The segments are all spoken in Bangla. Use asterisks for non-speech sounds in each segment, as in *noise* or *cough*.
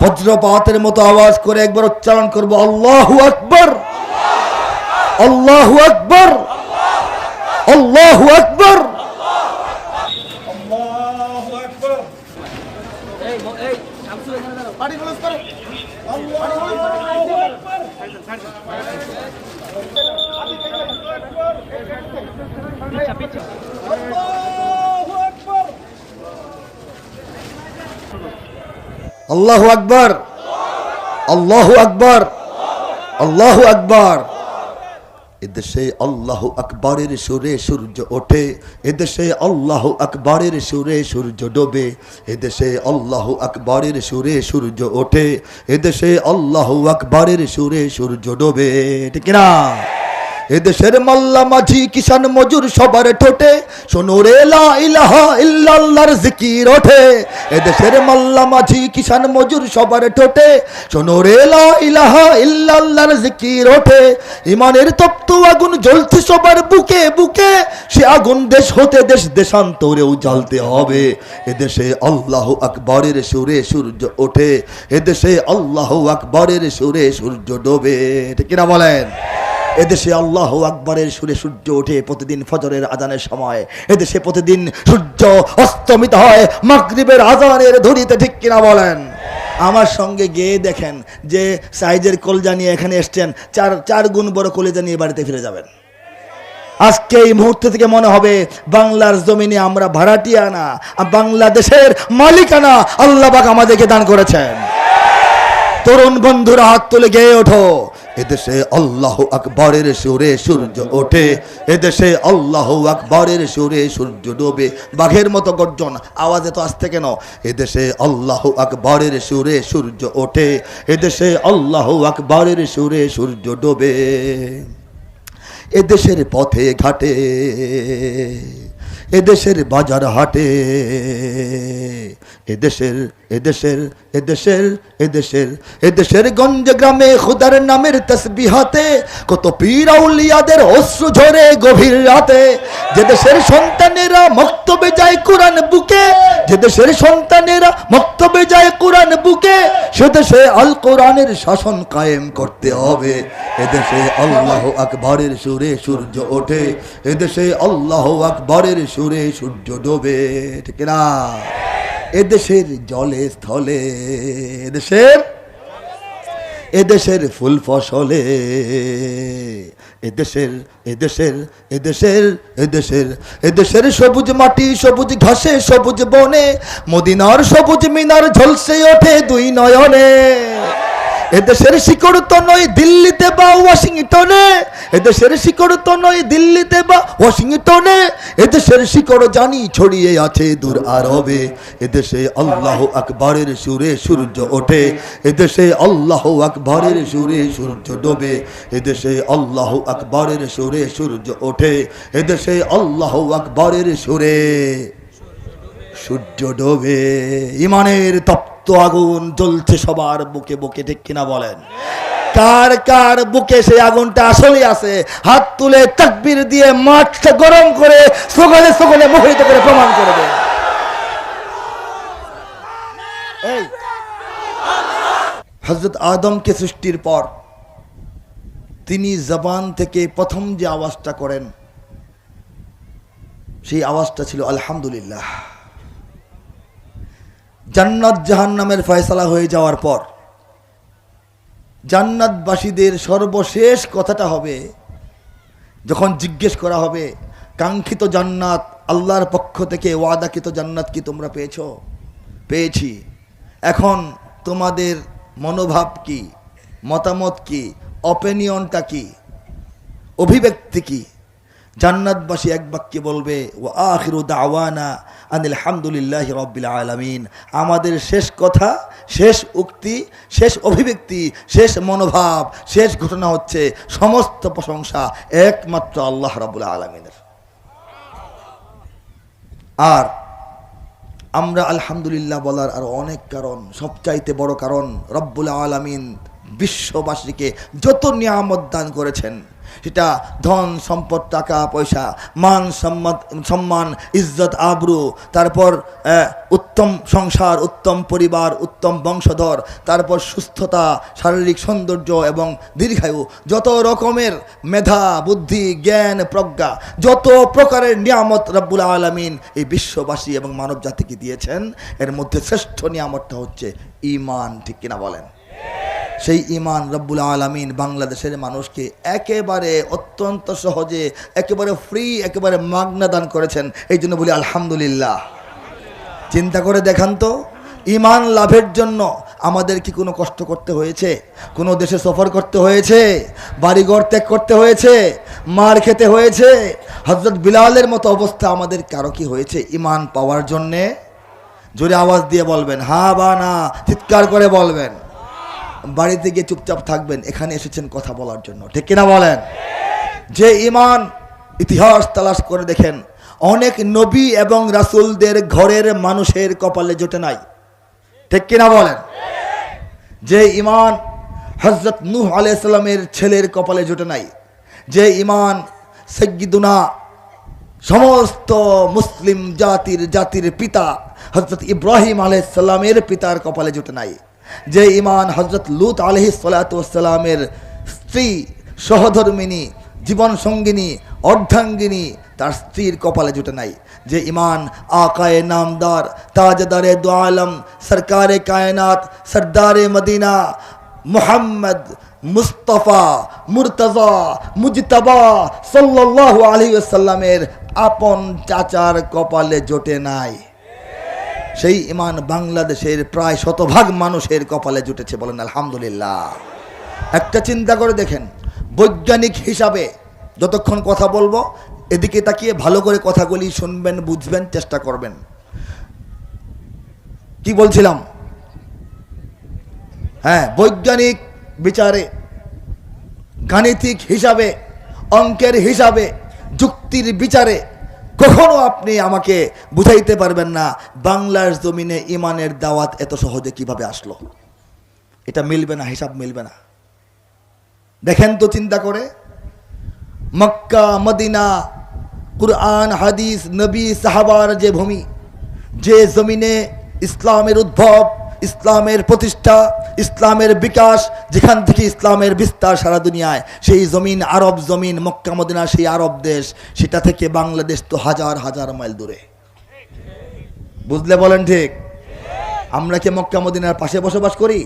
বজ্রপাতের মতো আওয়াজ করে একবার উচ্চারণ করব আল্লাহু আকবর আল্লাহু আকবর আল্লাহু আকবর। আল্লাহু আকবর। আল্লাহু আকবর আল্লাহু আকবর এদেশে আল্লাহ আকবরের সুরে সূর্য ওঠে, এদেশে আল্লাহ আকবরের সুরে সূর্য ডোবে, এদেশে আল্লাহ আকবরের সুরে সূর্য ওঠে, এদেশে আল্লাহ আকবরের সুরে সূর্য ডোবে। ঠিক না এদেশের মাল্লা মাঝি কিষান মজুর সবার ঠোঁটে, শোনো রে লা ইলাহা ইল্লাল্লাহর জিকির ওঠে। এদেশের মাল্লা মাঝি কিষান মজুর সবার ঠোঁটে, শোনো রে লা ইলাহা ইল্লাল্লাহর জিকির ওঠে। ইমানের তপ্ত আগুন জ্বলছে সবার বুকে বুকে। সে আগুন দেশ হতে দেশ দেশান্তরেও জ্বালতে হবে। এদেশে আল্লাহ আকবরের সুরে সূর্য ওঠে। এদেশে আল্লাহ আকবরের সুরে সূর্য ডোবে। ঠিক কিনা বলেন? এদেশে আল্লাহ আকবরের সুরে সূর্য ওঠে প্রতিদিন ফজরের আজানের সময়। এদেশে প্রতিদিন সূর্য অস্তমিত হয়, মাগরিবের আজানের ধরিতে ঠিক কিনা বলেন? আমার সঙ্গে গিয়ে দেখেন যে সাইজের কলজা নিয়ে এখানে এসছেন, চার চার গুণ বড় কলেজা নিয়ে বাড়িতে ফিরে যাবেন। আজকে এই মুহূর্ত থেকে মনে হবে, বাংলার জমিনে আমরা ভাড়াটিয়া না বাংলাদেশের মালিকানা আল্লাহবাক আমাদেরকে দান করেছেন। তরুণ বন্ধুরা, হাত তুলে গেয়ে ওঠো। এদেশে আল্লাহ আকবরের সুরে সূর্য ওঠে। এদেশে আল্লাহ আকবরের সুরে সূর্য ডোবে। বাঘের মতো গর্জন, আওয়াজে তো আসতে কেন এদেশে আল্লাহ আকবরের সুরে সূর্য ওঠে। এদেশে আল্লাহ আকবরের সুরে সূর্য ডোবে। এদেশের পথে ঘাটে। এদেশের বাজার হাটে, এদেশের এদেশের এদেশের এদেশের এদেশের গঞ্জ গ্রামে খুদার নামের তসবিহাতে কত পীর আউলিয়াদের অশ্রু ঝরে গভীর রাতে। যে দেশের সন্তানেরা মক্তবে যায় কোরআন বুকে, যে দেশের সন্তানেরা মক্তবে যায় কোরআন বুকে, সে দেশে আল কোরআনের শাসন কায়েম করতে হবে। এদেশে আল্লাহ আকবরের সুরে সূর্য ওঠে এদেশে আল্লাহ আকবরের সুরে সূর্য ডোবে, ঠিক এদেশের জলে স্থলে এদেশের এদেশের ফুল ফসলে, এদেশের এদেশের এদেশের এদেশের এদেশের সবুজ মাটি, সবুজ ঘাসে, সবুজ বনে, মদিনার সবুজ মিনার ঝলসে ওঠে দুই নয়নে। এদেশের শিকড় তো নয় দিল্লিতে বা ওয়াশিংটনে। এদেশের শিকড় তো নয় দিল্লিতে বা ওয়াশিংটনে। এদেশের শিকড় জানি ছড়িয়ে আছে দূর আরবে। এদেশে আল্লাহ আকবরের সুরে সূর্য ওঠে। এদেশে আল্লাহ আকবরের সুরে সূর্য ডোবে। এদেশে আল্লাহ আকবরের সুরে সূর্য ওঠে। এদেশে আল্লাহ আকবরের সুরে সূর্য ডোবে, ইমানের তপ্ত আগুন জ্বলছে সবার বুকে বুকে, ঠিক কিনা বলেন? কার কার বুকে সেই আগুনটা আসলে আছে? হাত তুলে তাকবির দিয়ে মাঠটা গরম করে সকালে সকালে মোহিত করে প্রমাণ করে দেয় হজরত আদমকে সৃষ্টির পর তিনি জবান থেকে প্রথম যে আওয়াজটা করেন, সেই আওয়াজটা ছিল আলহামদুলিল্লাহ। জান্নাত জাহান্নামের ফয়সালা হয়ে যাওয়ার পর জান্নাতবাসীদের সর্বশেষ কথাটা হবে, যখন জিজ্ঞেস করা হবে, কাঙ্ক্ষিত জান্নাত আল্লাহর পক্ষ থেকে, ওয়াদাকৃত জান্নাত কি তোমরা পেয়েছ? পেয়েছি। এখন তোমাদের মনোভাব কি? মতামত কি? অপিনিয়নটা কি? অভিব্যক্তি কি? জান্নাতবাসী এক বাক্যে বলবে ও আখিরু দাওয়ানা আনিল হামদুলিল্লাহ রব্বিল আলামিন। আমাদের শেষ কথা, শেষ উক্তি, শেষ অভিব্যক্তি, শেষ মনোভাব, শেষ ঘটনা হচ্ছে সমস্ত প্রশংসা একমাত্র আল্লাহ রাবুল আলমিনের। আর আমরা আলহামদুলিল্লাহ বলার আর অনেক কারণ, সবচাইতে বড় কারণ, রব্বুল আলামিন বিশ্ববাসীকে যত নিয়ামত দান করেছেন সেটা ধন, সম্পদ, টাকা, পয়সা, মান সম্মান সম্মান, ইজ্জত, আবরু, তারপর উত্তম সংসার, উত্তম পরিবার, উত্তম বংশধর, তারপর সুস্থতা, শারীরিক সৌন্দর্য এবং দীর্ঘায়ু। যত রকমের মেধা, বুদ্ধি, জ্ঞান, প্রজ্ঞা, যত প্রকারের নিয়ামত রব্বুল আলমিন এই বিশ্ববাসী এবং মানব জাতিকে দিয়েছেন, এর মধ্যে শ্রেষ্ঠ নিয়ামতটা হচ্ছে ইমান, ঠিক কিনা বলেন? সেই ইমান রব্বুল আলমিন বাংলাদেশের মানুষকে একেবারে অত্যন্ত সহজে, একেবারে ফ্রি একেবারে মাগনা দান করেছেন। এই জন্য বলি আলহামদুলিল্লাহ। চিন্তা করে দেখান তো ইমান লাভের জন্য আমাদের কি কোনো কষ্ট করতে হয়েছে? কোনো দেশে সফর করতে হয়েছে? বাড়িঘর ত্যাগ করতে হয়েছে? মার খেতে হয়েছে? হজরত বিলালের মতো অবস্থা আমাদের কারও কি হয়েছে? ইমান পাওয়ার জন্যে? জোরে আওয়াজ দিয়ে বলবেন হা বা না? চিৎকার করে বলবেন। বাড়িতে গিয়ে চুপচাপ থাকবেন, এখানে এসেছেন কথা বলার জন্য। ঠিক কিনা বলেন? যে ইমান ইতিহাস তালাশ করে দেখেন, অনেক নবী এবং রাসূলদের ঘরের মানুষের কপালে জোটে নাই। ঠিক কিনা বলেন? যে ইমান হজরত নূহ আলাইসাল্লামের ছেলের কপালে জোটে নাই। যে ইমান সৈয়দুনা সমস্ত মুসলিম জাতির জাতির পিতা হজরত ইব্রাহিম আলাইসাল্লামের পিতার কপালে জোটে নাই। যে ইমান হজরত লুত আলহি সালাতামের স্ত্রী, সহধর্মিনী জীবন সঙ্গিনী অর্ধাঙ্গিনী, তার স্ত্রীর কপালে জুটে নাই। যে ইমান আকায়ে নামদার, তাজদারে দো আলম, সরকারে কায়নাত, সরদারে মদিনা, মোহাম্মদ মুস্তফা, মুরতজা, মুজতবা আলাইহি ওয়াসাল্লামের আপন চাচার কপালে জোটে নাই। সেই ইমান বাংলাদেশের প্রায় শতভাগ মানুষের কপালে জুটেছে বলেন আলহামদুলিল্লাহ। একটা চিন্তা করে দেখেন, বৈজ্ঞানিক হিসাবে যতক্ষণ কথা বলব, এদিকে তাকিয়ে ভালো করে কথাগুলি শুনবেন, বুঝবেন, চেষ্টা করবেন। কি বলছিলাম? হ্যাঁ বৈজ্ঞানিক বিচারে, গাণিতিক হিসাবে, অঙ্কের হিসাবে, যুক্তির বিচারে কখনো আপনি আমাকে বুঝাইতে পারবেন না, বাংলার জমিনে ইমানের দাওয়াত এত সহজে কীভাবে আসলো? এটা মিলবে না, হিসাব মিলবে না। দেখেন তো চিন্তা করে, মক্কা, মদিনা, কুরআন, হাদিস, নবী, সাহাবার যে ভূমি, যে জমিনে ইসলামের উদ্ভব ইসলামের প্রতিষ্ঠা, ইসলামের বিকাশ, যেখান থেকে ইসলামের বিস্তার সারা দুনিয়ায়। সেই জমিন আরব জমিন, মক্কা, মদিনা, সেই আরব দেশ, সেটা থেকে বাংলাদেশ তো হাজার হাজার মাইল দূরে। বুঝলে বলেন ঠিক? আমরা কি মক্কা, মদিনার পাশে বসবাস করি?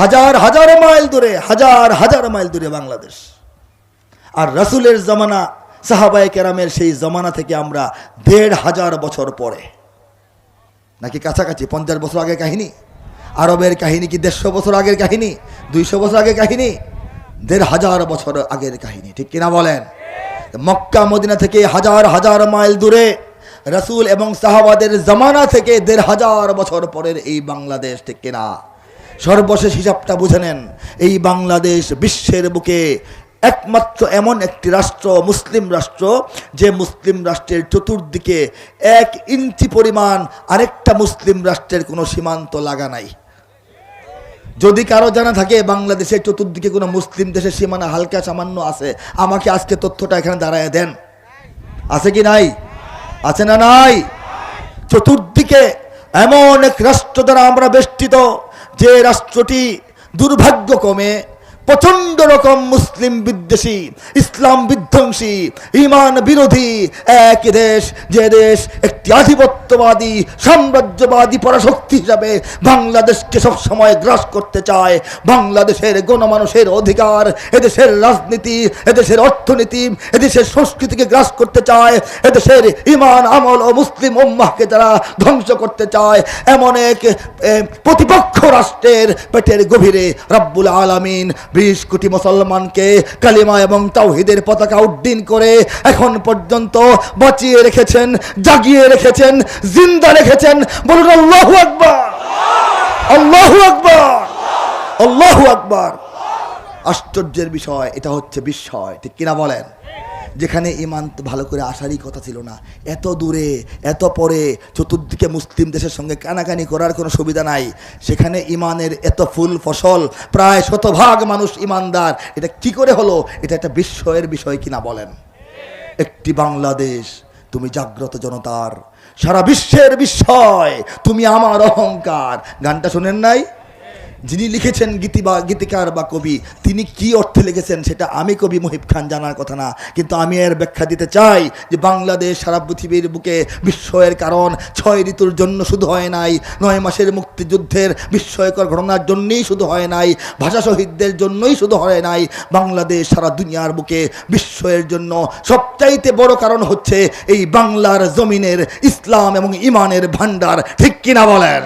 হাজার হাজার মাইল দূরে, হাজার হাজার মাইল দূরে বাংলাদেশ। আর রাসূলের জমানা, সাহাবায়ে কেরামের সেই জমানা থেকে আমরা দেড় হাজার বছর পরে। নাকি কাছাকাছি, পঞ্চাশ বছর আগের কাহিনী? আরবের কাহিনী কি দেড়শো বছর আগের কাহিনী? দুইশো বছর আগের কাহিনী? দেড় হাজার বছর আগের কাহিনী, ঠিক কিনা বলেন? মক্কা, মদিনা থেকে হাজার হাজার মাইল দূরে রাসূল এবং সাহাবাদের জামানা থেকে দেড় হাজার বছর পরের এই বাংলাদেশ, ঠিক কিনা? সর্বশেষ হিসাবটা বুঝে নেন, এই বাংলাদেশ বিশ্বের বুকে একমাত্র এমন একটি রাষ্ট্র, মুসলিম রাষ্ট্র, যে মুসলিম রাষ্ট্রের চতুর্দিকে এক ইঞ্চি পরিমাণ আরেকটা মুসলিম রাষ্ট্রের কোনো সীমান্ত লাগা নাই। যদি কারও জানা থাকে বাংলাদেশের চতুর্দিকে কোনো মুসলিম দেশের সীমানা হালকা সামান্য আছে, আমাকে আজকে তথ্যটা এখানে দাঁড়ায় দেন। আছে কি নাই? আছে না নাই? চতুর্দিকে এমন এক রাষ্ট্র দ্বারা আমরা বেষ্টিত, যে রাষ্ট্রটি দুর্ভাগ্যক্রমে প্রচণ্ড রকম মুসলিম বিদ্বেষী, ইসলাম বিধ্বংসী ইমান বিরোধী এক দেশ, যে দেশ একটি আধিপত্যবাদী, সাম্রাজ্যবাদী পরাশক্তি হিসাবে বাংলাদেশকে সবসময় গ্রাস করতে চায়। বাংলাদেশের গণমানুষের অধিকার এদেশের রাজনীতি, এদেশের অর্থনীতি, এদেশের সংস্কৃতিকে গ্রাস করতে চায়। এদেশের ইমান আমল ও মুসলিম উম্মাহকে যারা ধ্বংস করতে চায়। এমন এক প্রতিপক্ষ রাষ্ট্রের পেটের গভীরে রব্বুল আলামিন বিশ কোটি মুসলমানকে কালিমা এবং তাওহিদের পতাকা উড্ডীন করে এখন পর্যন্ত বাঁচিয়ে রেখেছেন, জাগিয়ে রেখেছেন, জিন্দা রেখেছেন। বলুন, আল্লাহু আকবার! আল্লাহু আকবার! আল্লাহু আকবর! আশ্চর্যের বিষয়, এটা হচ্ছে বিস্ময়, ঠিক কিনা বলেন? যেখানে ইমান ভালো করে আসারই কথা ছিল না। এত দূরে, এত পরে চতুর্দিকে মুসলিম দেশের সঙ্গে কানাকানি করার কোনো সুবিধা নাই। সেখানে ইমানের এত ফুল ফসল, প্রায় শতভাগ মানুষ ইমানদার এটা কি করে হলো? এটা একটা বিস্ময়ের বিষয় কিনা বলেন? একটি বাংলাদেশ, তুমি জাগ্রত জনতার। সারা বিশ্বের বিস্ময়, তুমি আমার অহংকার। গানটা শোনেন নাই? যিনি লিখেছেন গীতি বা গীতিকার বা কবি, তিনি কি অর্থে লিখেছেন সেটা আমি কবি মুহিব খান জানার কথা না। কিন্তু আমি এর ব্যাখ্যা দিতে চাই যে বাংলাদেশ সারা পৃথিবীর বুকে বিস্ময়ের কারণ, ছয় ঋতুর জন্য শুধু হয় নাই, নয় মাসের মুক্তিযুদ্ধের বিস্ময়কর ঘটনার জন্যই শুধু হয় নাই, ভাষা শহীদদের জন্যই শুধু হয় নাই, বাংলাদেশ সারা দুনিয়ার বুকে বিস্ময়ের জন্য সবচাইতে বড় কারণ হচ্ছে এই বাংলার জমিনের ইসলাম এবং ইমানের ভাণ্ডার, ঠিক কিনা বলেন?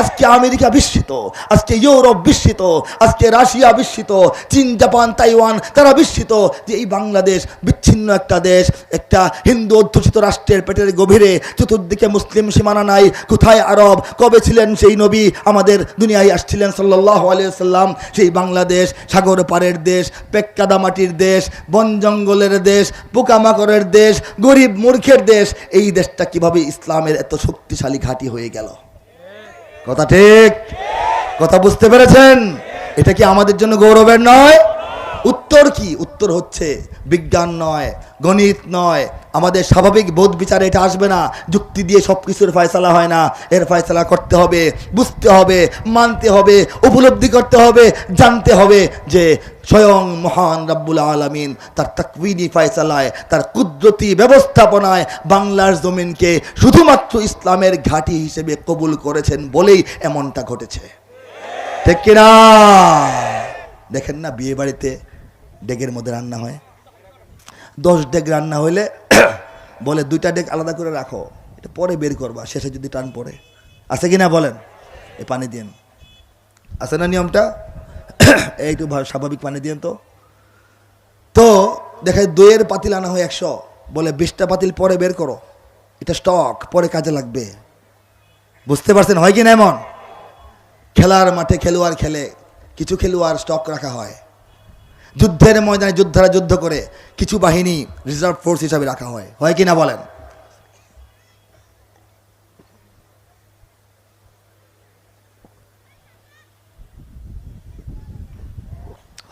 আজকে আমেরিকা বিস্মিত আজকে ইউরোপ বিস্মিত আজকে রাশিয়া বিস্মিত চীন, জাপান, তাইওয়ান, তারা বিস্মিত যে এই বাংলাদেশ বিচ্ছিন্ন একটা দেশ, একটা হিন্দু অধ্যুষিত রাষ্ট্রের পেটের গভীরে, চতুর্দিকে মুসলিম সীমানা নাই, কোথায় আরব, কবে ছিলেন সেই নবী আমাদের দুনিয়ায় আসছিলেন সাল্লাহ আলিয়াল্লাম সেই বাংলাদেশ সাগর পাড়ের দেশ, পেক্কাদা মাটির দেশ, বন জঙ্গলের দেশ, পোকামাকড়ের দেশ, গরিব মূর্খের দেশ, এই দেশটা কীভাবে ইসলামের এত শক্তিশালী ঘাঁটি হয়ে গেল? কথা ঠিক? কথা বুঝতে পেরেছেন? এটা কি আমাদের জন্য গৌরবের নয়? উত্তর কি? উত্তর হচ্ছে বিজ্ঞান নয়, গণিত নয়। আমাদের স্বাভাবিক বোধ বিচারে এটা আসবে না। যুক্তি দিয়ে সব কিছুর ফয়সালা হয় না। এর ফয়সালা করতে হবে, বুঝতে হবে, মানতে হবে, উপলব্ধি করতে হবে, জানতে হবে যে স্বয়ং মহান রাব্বুল আলমিন তার তাকবিনী ফয়সালায়, তার কুদরতি ব্যবস্থাপনায় বাংলার জমিনকে শুধুমাত্র ইসলামের ঘাঁটি হিসেবে কবুল করেছেন বলেই এমনটা ঘটেছে। ঠিক কিনা? দেখেন না বিয়ে বাড়িতে ডেকের মধ্যে রান্না হয়। দশ ডেক রান্না হইলে *coughs* বলে দুইটা ডেক আলাদা করে রাখো, এটা পরে বের করবা, শেষে যদি টান পড়ে। আছে কি না বলেন? এ পানি দিন আছে না নিয়মটা? *coughs* এইটু ভা- স্বাভাবিক পানি দিন তো। তো দেখায় দইয়ের পাতিল আনা হয় একশো, বলে বিশটা পাতিল পরে বের করো। এটা স্টক, পরে কাজে লাগবে। বুঝতে পারছেন? হয় কি না এমন? খেলার মাঠে খেলোয়াড় খেলে, কিছু খেলোয়াড় স্টক রাখা হয়। যুদ্ধের ময়দানে যোদ্ধারা যুদ্ধ করে কিছু বাহিনী রিজার্ভ ফোর্স হিসাবে রাখা হয়। হয় কি না বলেন?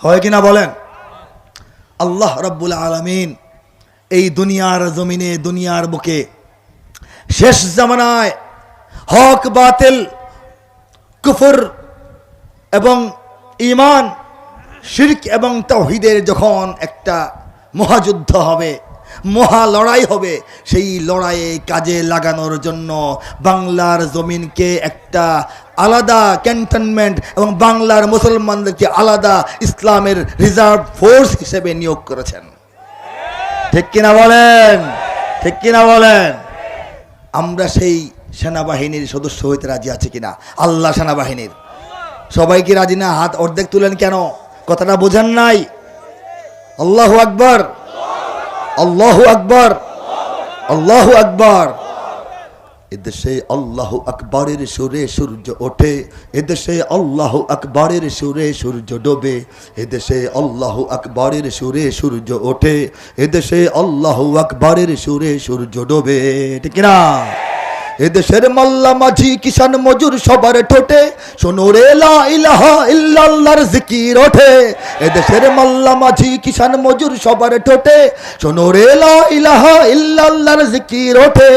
হয় কি না বলেন? আল্লাহ রব্বুল আলমিন এই দুনিয়ার জমিনে, দুনিয়ার বুকে শেষ জামানায় হক, বাতিল, কুফর এবং ইমান শির্ক এবং তৌহিদের যখন একটা মহাযুদ্ধ হবে, মহা লড়াই হবে, সেই লড়াইয়ে কাজে লাগানোর জন্য বাংলার জমিনকে একটা আলাদা ক্যান্টনমেন্ট এবং বাংলার মুসলমানদেরকে আলাদা ইসলামের রিজার্ভ ফোর্স হিসেবে নিয়োগ করেছেন। ঠিক কিনা বলেন? ঠিক কিনা বলেন? আমরা সেই সেনাবাহিনীর সদস্য হইতে রাজি আছি কিনা? আল্লাহ সেনাবাহিনীর। সবাই কি রাজি না? হাত অর্ধেক তুলেন কেন? কথাটা বোঝেন নাই। আল্লাহু আকবর। আল্লাহু আকবর। আল্লাহু আকবর। এদেশে আল্লাহ আকবরের সুরে সূর্য ওঠে। এদেশে আল্লাহ আকবরের সুরে সূর্য ডোবে। এদেশে আল্লাহ আকবরের সুরে সূর্য ওঠে। এদেশে আল্লাহ আকবরের সুরে সূর্য ডোবে। ঠিক না এদেশের মাল্লা মাঝি কিষান মজুর সবার ঠোঁটে। শোনো রে লা ইলাহা ইল্লাল্লাহর জিকির ওঠে। এদেশের মাল্লা মাঝি কিষান মজুর সবার ঠোঁটে। শোনো রে লা ইলাহা ইল্লাল্লাহর জিকির ওঠে।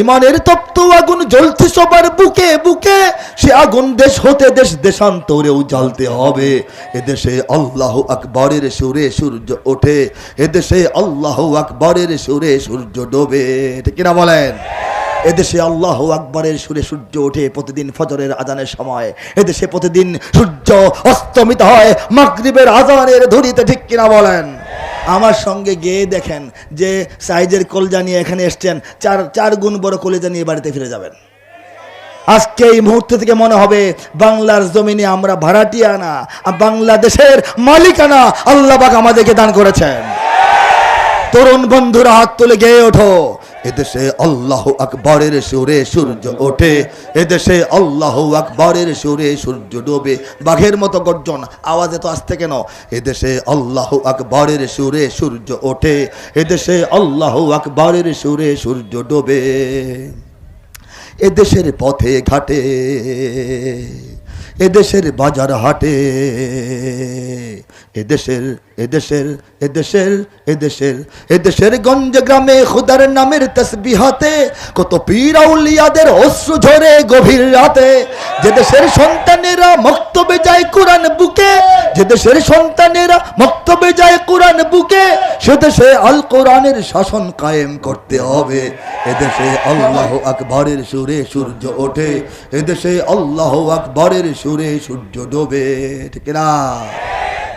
ইমানের তপ্ত আগুন জ্বলছে সবার বুকে বুকে। সে আগুন দেশ হতে দেশ দেশান্তরেও জ্বালতে হবে। এদেশে আল্লাহ আকবরের সুরে সূর্য ওঠে। এদেশে আল্লাহ আকবরের সুরে সূর্য ডোবে। ঠিক কিনা বলেন? এদেশে আল্লাহ আকবরের সুরে সূর্য ওঠে প্রতিদিন ফজরের আজানের সময়। এদেশে প্রতিদিন সূর্য অস্তমিত হয়, মাগরিবের আজানের ধরিতে ঠিক কিনা বলেন? আমার সঙ্গে গিয়ে দেখেন যে সাইজের কলজা নিয়ে এখানে এসছেন, চার চার গুণ বড় কলেজা নিয়ে বাড়িতে ফিরে যাবেন। আজকে এই মুহূর্ত থেকে মনে হবে, বাংলার জমিনে আমরা ভাড়াটিয়া না বাংলাদেশের মালিকানা আল্লাহবাক আমাদেরকে দান করেছেন। তরুণ বন্ধুরা হাত তুলে গেয়ে ওঠো। এদেশে আল্লাহ আকবরের সুরে সূর্য ওঠে। এদেশে আল্লাহ আকবরের সুরে সূর্য ডোবে। বাঘের মতো গর্জন, আওয়াজে তো আসতে কেন? এদেশে আল্লাহ আকবরের সুরে সূর্য ওঠে। এদেশে আল্লাহ আকবরের সুরে সূর্য ডোবে। এদেশের পথে ঘাটে, এদেশের বাজার হাটে, এদেশের এদেশের এদেশের এদেশের এদেশের গঞ্জ গ্রামে খুদার নামের তসবিহাতে কত পীরাউলিয়াদের অশ্রু ঝরে গভীর রাতে। যে দেশের সন্তানেরা মক্তবে যায় কোরআন বুকে, যে দেশের সন্তানেরা মক্তবে যায় কোরআন বুকে, সে দেশে আল কোরআনের শাসন কায়েম করতে হবে। এদেশে আল্লাহ আকবরের সুরে সূর্য ওঠে এদেশে আল্লাহ আকবরের সুরে সূর্য ডোবে, ঠিক না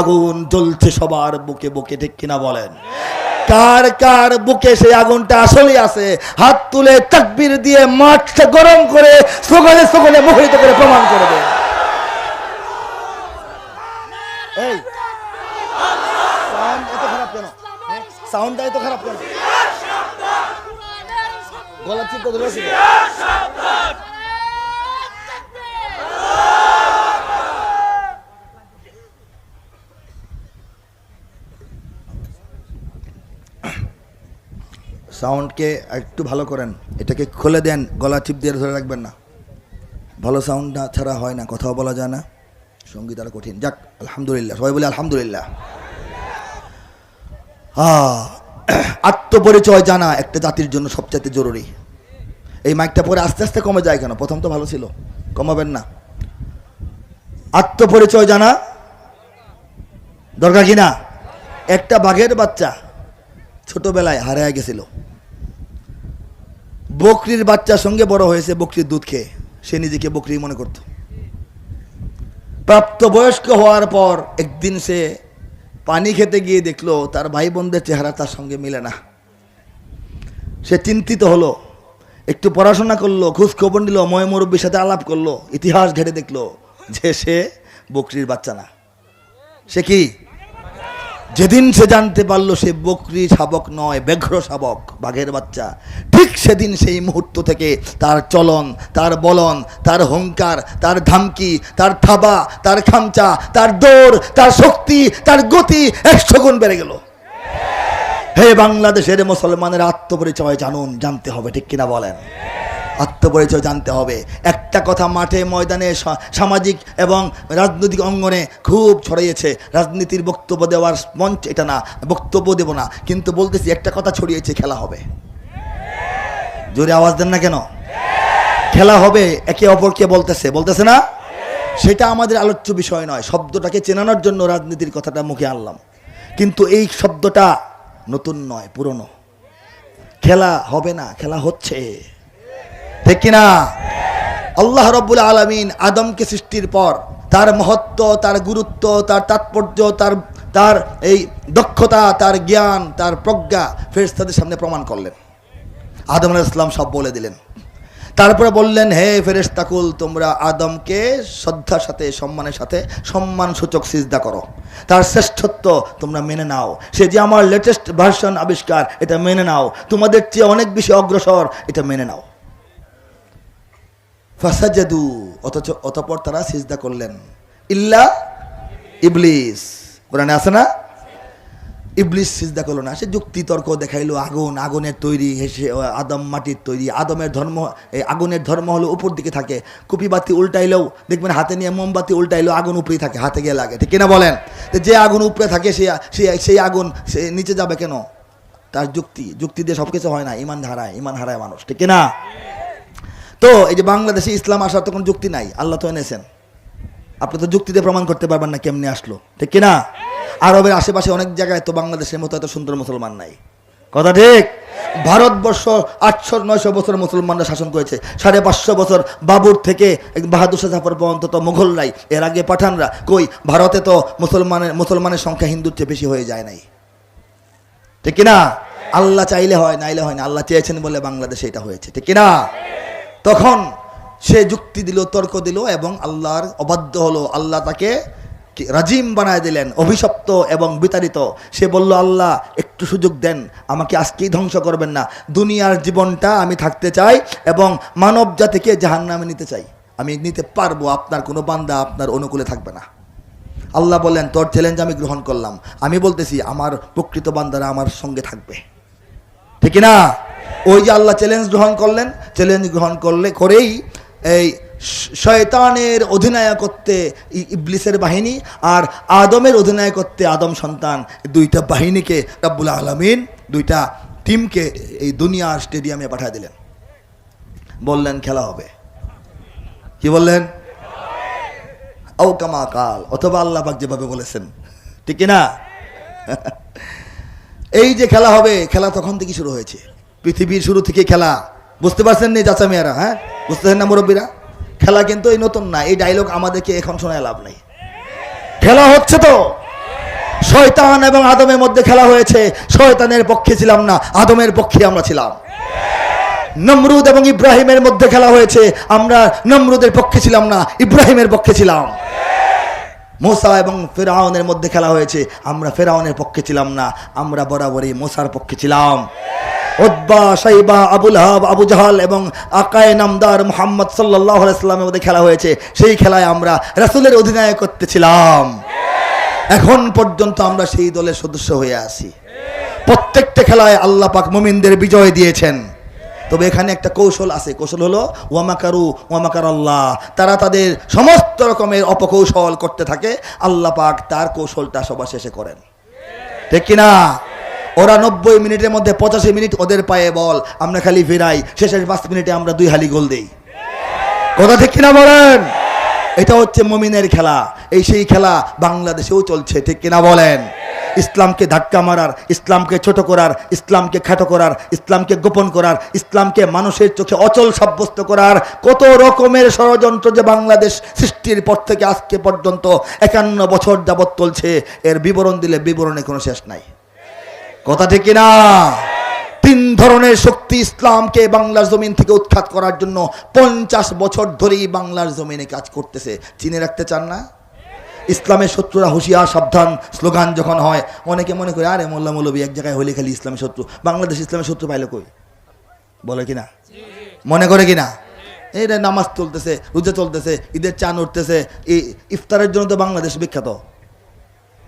আগুন জ্বলছে সবার বুকে বুকে, ঠিক কিনা বলেন? কার কার বুকে সেই আগুনটা আসলে আছে? হাত তুলে তাকবির দিয়ে মাঠটা গরম করে সকালে সকালে মোহিত করে প্রমাণ করে এই, সাউন্ড এত এত খারাপ কেন? গলা চিপ ধরে ছিল সাউন্ডকে একটু ভালো করেন। এটাকে খুলে দেন, গলা চিপ দিয়ে ধরে রাখবেন না। ভালো সাউন্ড না ছাড়া হয় না, কথাও বলা যায় না। সংগীত আরও কঠিন। যাক, আলহামদুলিল্লাহ। সবাই বলে আলহামদুলিল্লাহ। আত্মপরিচয় জানা একটা জাতির জন্য সবচাইতে জরুরি। এই মাইকটা পরে আস্তে আস্তে কমে যায় কেন? প্রথম তো ভালো ছিল। কমাবেন না। আত্মপরিচয় জানা দরকার কি না? একটা বাঘের বাচ্চা ছোটবেলায় হারায় গেছিল। বকরির বাচ্চার সঙ্গে বড় হয়েছে বকরির দুধ খেয়ে। সে নিজেকে বকরি মনে করত। প্রাপ্তবয়স্ক হওয়ার পর একদিন সে পানি খেতে গিয়ে দেখল, তার ভাই বোনদের চেহারা তার সঙ্গে মিলে না। সে চিন্তিত হলো, একটু পড়াশোনা করল খোঁজ খবর নিল ময় মুরব্বীর সাথে আলাপ করল, ইতিহাস ঘেটে দেখল যে সে বকরির বাচ্চা না। সে কি যেদিন সে জানতে পারল সে বকরি শাবক নয় ব্যাঘ্র শাবক, বাঘের বাচ্চা, ঠিক সেদিন সেই মুহূর্ত থেকে তার চলন, তার বলন, তার হুঙ্কার, তার ধামকি, তার থাবা, তার খামচা, তার দৌড়, তার শক্তি, তার গতি একশো গুণ বেড়ে গেল। হে বাংলাদেশের মুসলমানের আত্মপরিচয় জানুন, জানতে হবে, ঠিক কিনা বলেন? আত্মপরিচয় জানতে হবে। একটা কথা মাঠে, ময়দানে সামাজিক এবং রাজনৈতিক অঙ্গনে খুব ছড়িয়েছে। রাজনীতির বক্তব্য দেওয়ার মঞ্চ এটা না, বক্তব্য দেব না। কিন্তু বলতেছি, একটা কথা ছড়িয়েছে, খেলা হবে। জোরে আওয়াজ দেন না কেন? খেলা হবে, একে অপরকে বলতেছে। বলতেছে না? সেটা আমাদের আলোচ্য বিষয় নয়। শব্দটাকে চেনানোর জন্য রাজনীতির কথাটা মুখে আনলাম। কিন্তু এই শব্দটা নতুন নয়, পুরনো। খেলা হবে না, খেলা হচ্ছে। ঠিক কিনা? আল্লাহ রব্বুল আলমিন আদমকে সৃষ্টির পর তার মহত্ব, তার গুরুত্ব, তার তাৎপর্য, তার তার এই দক্ষতা, তার জ্ঞান, তার প্রজ্ঞা ফেরেশতাদের সামনে প্রমাণ করলেন। আদম আলাইহিস ইসলাম সব বলে দিলেন। তারপরে বললেন, হে ফেরেশতাকুল তোমরা আদমকে শ্রদ্ধার সাথে, সম্মানের সাথে সম্মান সূচক সিজদা করো। তার শ্রেষ্ঠত্ব তোমরা মেনে নাও। সে যে আমার লেটেস্ট ভার্সন আবিষ্কার, এটা মেনে নাও। তোমাদের চেয়ে অনেক বেশি অগ্রসর, এটা মেনে নাও। ফাসাজাদু, অথচ অতপর তারা সিজদা করলেন। ইল্লা ইবলিস। কোরআনে আছে না? ইবলিস সিজদা করল না। সে যুক্তি তর্ক দেখাইলো, আগুন, আগুনের তৈরি, হেসে আদম মাটির তৈরি, আদমের ধর্ম, এই আগুনের ধর্ম হলো উপর দিকে থাকে। কুপি বাতি উল্টাইলেও, দেখবেন হাতে নিয়ে মোমবাতি উল্টাইলেও আগুন উপরেই থাকে, হাতে গিয়ে লাগে। ঠিক কিনা বলেন? যে আগুন উপরে থাকে, সে সেই আগুন, সে নিচে যাবে কেন? তার যুক্তি। যুক্তি দিয়ে সব কিছু হয় না। ইমান হারায় ইমান হারায় মানুষ। ঠিক কিনা? তো এই যে বাংলাদেশে ইসলাম আসার তো কোনো যুক্তি নাই, আল্লাহ তো এনেছেন। আপনি তো যুক্তিতে প্রমাণ করতে পারবেন না কেমনে আসলো। ঠিক কিনা? আরবের আশেপাশে অনেক জায়গায় তো বাংলাদেশের মতো এত সুন্দর মুসলমান নাই। কথা ঠিক? ভারতবর্ষ আটশো নয়শো বছর মুসলমানরা শাসন করেছে। সাড়ে পাঁচশো বছর বাবুর থেকে বাহাদুর শাহ জাফর পর্যন্ত তো মুঘলরাই এর আগে পাঠানরা কই, ভারতে তো মুসলমানের মুসলমানের সংখ্যা হিন্দুর চেয়ে বেশি হয়ে যায় নাই। ঠিক কিনা? আল্লাহ চাইলে হয়, নাইলে হয় না। আল্লাহ চেয়েছেন বলে বাংলাদেশে এটা হয়েছে। ঠিক কিনা? তখন সে যুক্তি দিল, তর্ক দিল এবং আল্লাহর অবাধ্য হলো। আল্লাহ তাকে রাজিম বানায় দিলেন, অভিশপ্ত এবং বিতাড়িত। সে বলল, আল্লাহ, একটু সুযোগ দেন, আমাকে আজকেই ধ্বংস করবেন না। দুনিয়ার জীবনটা আমি থাকতে চাই এবং মানব জাতিকে জাহান্নামে নিতে চাই। আমি নিতে পারব, আপনার কোনো বান্দা আপনার অনুকূলে থাকবে না। আল্লাহ বললেন, তোর চ্যালেঞ্জ আমি গ্রহণ করলাম। আমি বলতেছি, আমার প্রকৃত বান্দারা আমার সঙ্গে থাকবে। ঠিক না? ওই যে আল্লাহ চ্যালেঞ্জ গ্রহণ করলেন চ্যালেঞ্জ গ্রহণ করলে করেই এই শয়তানের অধিনায়কত্বে ইবলিসের বাহিনী আর আদমের অধিনায়কত্বে আদম সন্তান, দুইটা বাহিনীকে রাব্বুল আলমিন, দুইটা টিমকে এই দুনিয়ার স্টেডিয়ামে পাঠিয়ে দিলেন। বললেন, খেলা হবে। কি বললেন? কামা কাল। অথবা আল্লাহ পাক যেভাবে বলেছেন। ঠিক না এই যে খেলা হবে, খেলা তখন থেকে শুরু হয়েছে। পৃথিবীর শুরু থেকে খেলা। বুঝতে পারছেন নি চাচা মেয়েরা হ্যাঁ? বুঝতেছেন না মুরব্বীরা? খেলা কিন্তু এই নতুন না, এই ডায়লগ আমাদেরকে এখন শোনায় লাভ নেই। খেলা হচ্ছে তো। শয়তান এবং আদমের মধ্যে খেলা হয়েছে। শয়তানের পক্ষে ছিলাম না, আদমের পক্ষে আমরা ছিলাম। নমরুদ এবং ইব্রাহিমের মধ্যে খেলা হয়েছে। আমরা নমরুদের পক্ষে ছিলাম না, ইব্রাহিমের পক্ষে ছিলাম। মোসা এবং ফেরাউনের মধ্যে খেলা হয়েছে। আমরা ফেরাউনের পক্ষে ছিলাম না, আমরা বরাবরই মোসার পক্ষে ছিলাম। উদ্বা সাইবা আবুল হাব আবু জাহাল এবং আকায় নামদার মোহাম্মদ সাল্লাহ ইসলামের মধ্যে খেলা হয়েছে। সেই খেলায় আমরা রাসুলের অধিনায়কত্বে ছিলাম এখন পর্যন্ত আমরা সেই দলের সদস্য হয়ে আছি। প্রত্যেকটা খেলায় আল্লাহ পাক মুমিনদের বিজয় দিয়েছেন। তবে এখানে একটা কৌশল আছে। কৌশল হলো, ওয়ামাকারু ওয়ামাকার আল্লাহ তারা তাদের সমস্ত রকমের অপকৌশল করতে থাকে। আল্লাহ পাক তার কৌশলটা সবার শেষে করেন। ঠিক কিনা? ওরা নব্বই মিনিটের মধ্যে পঁচাশি মিনিট ওদের পায়ে বল, আমরা খালি ফেরাই। শেষের পাঁচ মিনিটে আমরা দুই হালি গোল দিই। কথা ঠিক কিনা বলেন? এটা হচ্ছে মমিনের খেলা। এই সেই খেলা বাংলাদেশেও চলছে, ঠিক কিনা বলেন? ইসলামকে ধাক্কা মারার, ইসলামকে ছোট করার, ইসলামকে খাটো করার, ইসলামকে গোপন করার, ইসলামকে মানুষের চোখে অচল সাব্যস্ত করার কত রকমের ষড়যন্ত্র যে বাংলাদেশ সৃষ্টির পর থেকে আজকে পর্যন্ত একান্ন বছর যাবৎ চলছে। এর বিবরণ দিলে বিবরণে কোনো শেষ নাই। কথা ঠিক না তিন ধরনের শক্তি ইসলামকে বাংলার জমিন থেকে উৎখাত করার জন্য পঞ্চাশ বছর ধরেই বাংলার জমিনে কাজ করতেছে। চিনে রাখতে চান না? ইসলামের শত্রুরা হুঁশিয়ার, সাবধান স্লোগান যখন হয়, অনেকে মনে করে, আরে মোল্লা মৌলবী, এক জায়গায় হলে খালি ইসলামের শত্রু। বাংলাদেশ ইসলামের শত্রু পাইলে কই? বলে কিনা? মনে করে কিনা? রে নামাজ চলতেছে, রোজা চলতেছে, ঈদের চান উঠতেছে ইফতারের জন্য তো বাংলাদেশ বিখ্যাত।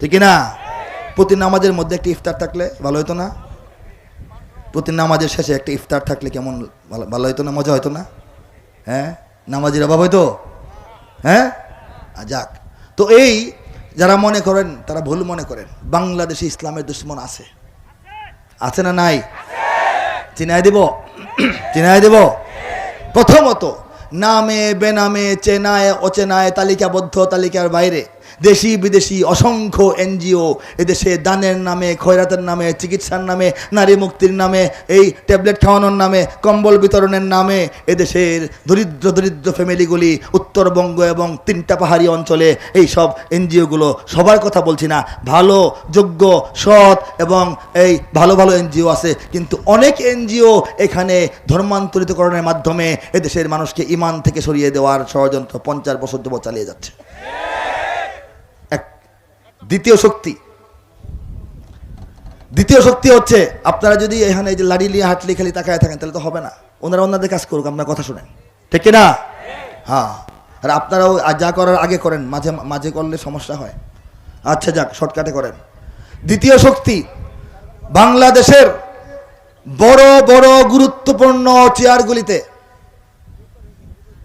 ঠিক না প্রতি নামাজের মধ্যে একটা ইফতার থাকলে ভালো হতো না? প্রতি নামাজের শেষে একটা ইফতার থাকলে কেমন ভালো হতো না, মজা হতো না? হ্যাঁ? নামাজের অভাব হতো হ্যাঁ? যাক। তো এই যারা মনে করেন, তারা ভুল মনে করেন। বাংলাদেশে ইসলামের দুশ্মন আছে। আছে না নাই? চিনাই দেব? চিনাই দেব? প্রথমত, নামে, বেনামে, চেনায়, অচেনায়, তালিকাবদ্ধ, তালিকার বাইরে। দেশি বিদেশি অসংখ্য এনজিও এদেশে দানের নামে, খয়রাতের নামে, চিকিৎসার নামে, নারী মুক্তির নামে, এই ট্যাবলেট খাওয়ানোর নামে, কম্বল বিতরণের নামে এদেশের দরিদ্র দরিদ্র ফ্যামিলিগুলি উত্তরবঙ্গ এবং তিনটা পাহাড়ি অঞ্চলে এই সব এনজিওগুলো, সবার কথা বলছি না, ভালো, যোগ্য, সৎ এবং এই ভালো ভালো এনজিও আছে। কিন্তু অনেক এনজিও এখানে ধর্মান্তরিতকরণের মাধ্যমে এদেশের মানুষকে ইমান থেকে সরিয়ে দেওয়ার ষড়যন্ত্র পঞ্চাশ বছর চালিয়ে যাচ্ছে। দ্বিতীয় শক্তি। দ্বিতীয় শক্তি হচ্ছে আপনারা যদি এখানে এই যে লাড়ি নিয়ে হাঁটলি খালি তাকায় থাকেন, তাহলে তো হবে না। ওনারা ওনাদের কাজ করুক, আপনার কথা শুনেন। ঠিক না হ্যাঁ। আর আপনারাও যা করার আগে করেন, মাঝে মাঝে করলে সমস্যা হয়। আচ্ছা যাক, শর্টকাটে করেন। দ্বিতীয় শক্তি, বাংলাদেশের বড় বড়, গুরুত্বপূর্ণ চেয়ারগুলিতে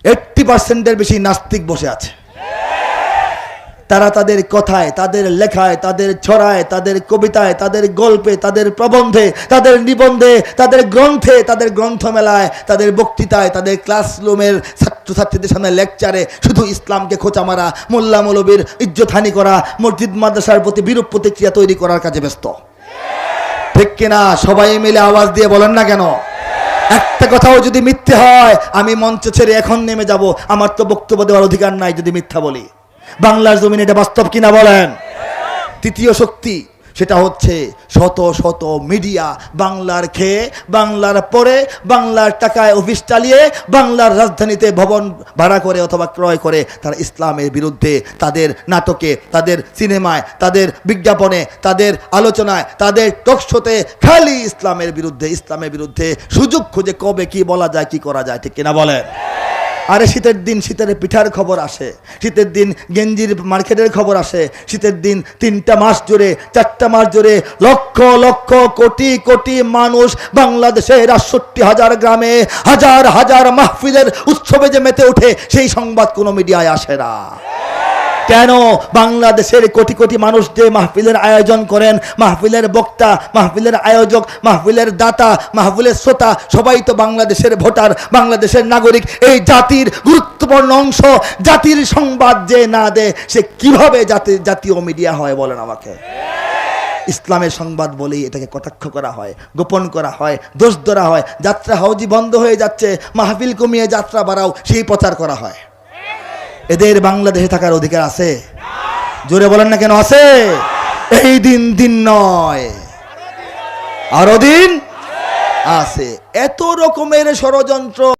এইট্টি পার্সেন্টের বেশি নাস্তিক বসে আছে। তারা তাদের কথায়, তাদের লেখায়, তাদের ছড়ায়, তাদের কবিতায়, তাদের গল্পে, তাদের প্রবন্ধে, তাদের নিবন্ধে, তাদের গ্রন্থে, তাদের গ্রন্থমেলায়, তাদের বক্তৃতায়, তাদের ক্লাসরুমের ছাত্রছাত্রীদের সামনে লেকচারে শুধু ইসলামকে খোঁচা মারা, মোল্লা মৌলবীর ইজ্জতহানি করা, মসজিদ মাদ্রাসার প্রতি বিরূপ প্রতিক্রিয়া তৈরি করার কাজে ব্যস্ত। ঠিক কিনা? সবাই মিলে আওয়াজ দিয়ে বলেন না কেন? একটা কথাও যদি মিথ্যে হয়, আমি মঞ্চ ছেড়ে এখন নেমে যাব। আমার তো বক্তব্য দেওয়ার অধিকার নাই যদি মিথ্যা বলি। বাংলার জমিনে এটা বাস্তব কিনা বলেন? তৃতীয় শক্তি সেটা হচ্ছে শত শত মিডিয়া বাংলার খেয়ে, বাংলার পরে, বাংলার টাকায় অফিস চালিয়ে, বাংলার রাজধানীতে ভবন ভাড়া করে অথবা ক্রয় করে তারা ইসলামের বিরুদ্ধে তাদের নাটকে, তাদের সিনেমায়, তাদের বিজ্ঞাপনে, তাদের আলোচনায়, তাদের টকশোতে খালি ইসলামের বিরুদ্ধে ইসলামের বিরুদ্ধে সুযোগ খুঁজে কবে কি বলা যায়, কি করা যায়, ঠিক কিনা বলেন? আরে শীতের দিন শীতের পিঠার খবর আসে। শীতের দিন গেঞ্জির মার্কেটের খবর আসে। শীতের দিন তিনটা মাস জুড়ে, চারটা মাস জুড়ে লক্ষ লক্ষ, কোটি কোটি মানুষ বাংলাদেশের আটষট্টি হাজার গ্রামে হাজার হাজার মাহফিলের উৎসবে যে মেতে ওঠে, সেই সংবাদ কোনো মিডিয়ায় আসে না। কেন বাংলাদেশের কোটি কোটি মানুষ যে মাহফিলের আয়োজন করেন, মাহফিলের বক্তা, মাহফিলের আয়োজক, মাহফিলের দাতা, মাহফিলের শ্রোতা, সবাই তো বাংলাদেশের ভোটার, বাংলাদেশের নাগরিক। এই জাতির গুরুত্বপূর্ণ অংশ জাতির সংবাদ যে না দেয় সে কীভাবে জাতি জাতীয় মিডিয়া হয় বলেন আমাকে। ইসলামের সংবাদ বলেই এটাকে কটাক্ষ করা হয়, গোপন করা হয়, দোষ ধরা হয়। যাত্রা হাউজি বন্ধ হয়ে যাচ্ছে, মাহফিল কমিয়ে যাত্রা বাড়াও, সেই প্রচার করা হয়। এদের বাংলাদেশে থাকার অধিকার আছে? জোরে বলেন না কেন আছে? এই দিন দিন নয়। আরও দিন আছে। এত রকমের ষড়যন্ত্র